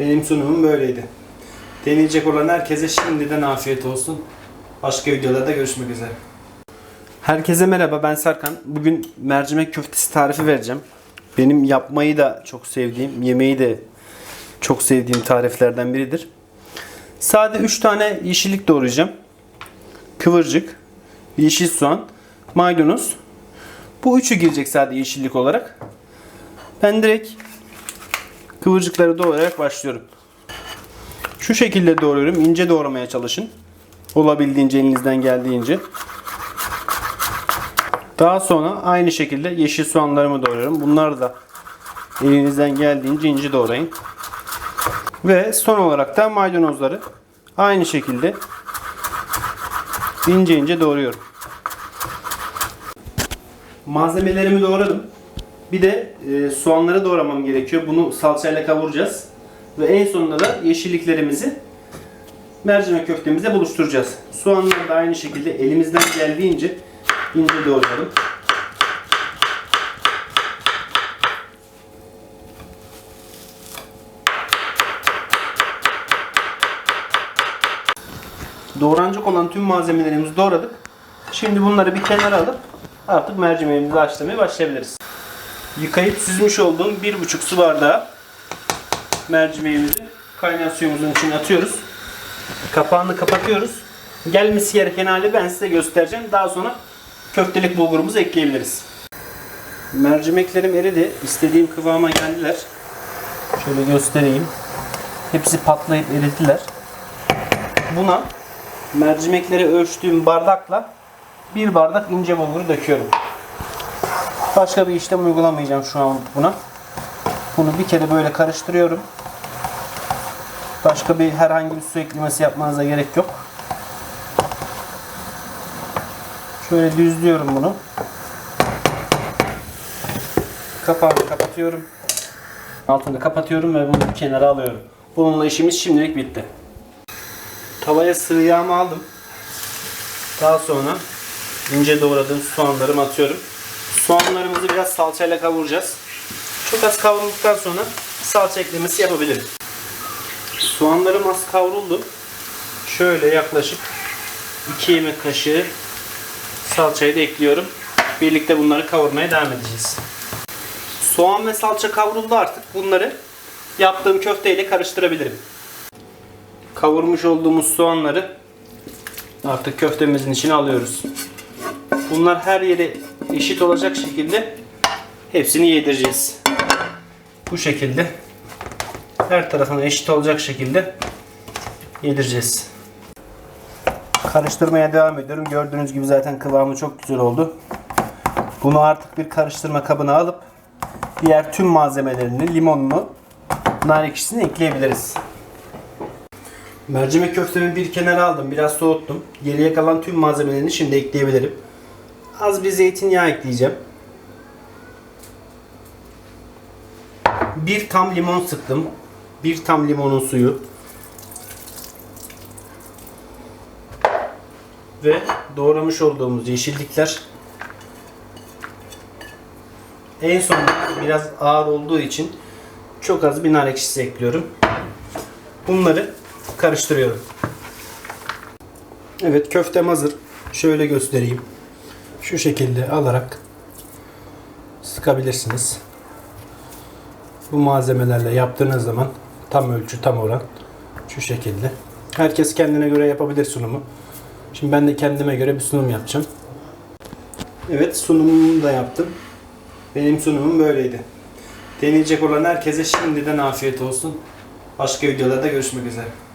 Benim sunumum böyleydi. Deneyecek olan herkese şimdiden afiyet olsun. Başka videolarda görüşmek üzere. Herkese merhaba ben Serkan. Bugün mercimek köftesi tarifi vereceğim. Benim yapmayı da çok sevdiğim, yemeği de çok sevdiğim tariflerden biridir. Sade 3 tane yeşillik doğrayacağım. Kıvırcık, yeşil soğan, maydanoz. Bu üçü girecek sadece yeşillik olarak. Ben direkt kıvırcıkları doğrayarak başlıyorum. Şu şekilde doğruyorum. İnce doğramaya çalışın. Olabildiğince elinizden geldiğince. Daha sonra aynı şekilde yeşil soğanlarımı doğruyorum. Bunlar da elinizden geldiğince ince doğrayın. Ve son olarak da maydanozları aynı şekilde ince ince doğruyorum. Malzemelerimi doğradım. Bir de e, soğanları doğramam gerekiyor. Bunu salçayla kavuracağız. Ve en sonunda da yeşilliklerimizi mercimek köftemize buluşturacağız. Soğanları da aynı şekilde elimizden geldiğince ince doğrayalım. Doğranacak olan tüm malzemelerimizi doğradık. Şimdi bunları bir kenara alıp artık mercimeğimizi haşlamaya başlayabiliriz. Yıkayıp süzmüş olduğum 1,5 su bardağı mercimeğimizi kaynar suyumuzun içine atıyoruz. Kapağını kapatıyoruz. Gelmesi gereken hali ben size göstereceğim. Daha sonra köftelik bulgurumuzu ekleyebiliriz. Mercimeklerim eridi. İstediğim kıvama geldiler. Şöyle göstereyim. Hepsi patlayıp eridiler. Buna mercimekleri ölçtüğüm bardakla bir bardak ince bulguru döküyorum. Başka bir işlem uygulamayacağım şu an buna. Bunu bir kere böyle karıştırıyorum. Başka bir herhangi bir su eklemesi yapmanıza gerek yok. Şöyle düzlüyorum bunu. Kapağını kapatıyorum. Altını kapatıyorum ve bunu kenara alıyorum. Bununla işimiz şimdilik bitti. Tavaya sıvı yağımı aldım. Daha sonra ince doğradığım soğanlarımı atıyorum. Soğanlarımızı biraz salçayla kavuracağız. Çok az kavrulduktan sonra salça eklemesi yapabiliriz. Soğanlarım az kavruldu. Şöyle yaklaşık 2 yemek kaşığı salçayı da ekliyorum. Birlikte bunları kavurmaya devam edeceğiz. Soğan ve salça kavruldu artık. Bunları yaptığım köfteyle karıştırabilirim. Kavurmuş olduğumuz soğanları artık köftemizin içine alıyoruz. Bunlar her yeri eşit olacak şekilde hepsini yedireceğiz. Bu şekilde her tarafına eşit olacak şekilde yedireceğiz. Karıştırmaya devam ediyorum. Gördüğünüz gibi zaten kıvamı çok güzel oldu. Bunu artık bir karıştırma kabına alıp diğer tüm malzemelerini, limonunu, nar ekşisini ekleyebiliriz. Mercimek köftemi bir kenara aldım. Biraz soğuttum. Geriye kalan tüm malzemelerini şimdi ekleyebilirim. Az bir zeytinyağı ekleyeceğim. Bir tam limon sıktım. Bir tam limonun suyu. Ve doğramış olduğumuz yeşillikler. En son biraz ağır olduğu için çok az bir nar ekşisi ekliyorum. Bunları karıştırıyorum. Evet köftem hazır. Şöyle göstereyim. Şu şekilde alarak sıkabilirsiniz. Bu malzemelerle yaptığınız zaman tam ölçü tam oran şu şekilde. Herkes kendine göre yapabilir sunumu. Şimdi ben de kendime göre bir sunum yapacağım. Evet sunumumu da yaptım. Benim sunumum böyleydi. Deneyecek olan herkese şimdiden afiyet olsun. Başka videolarda görüşmek üzere.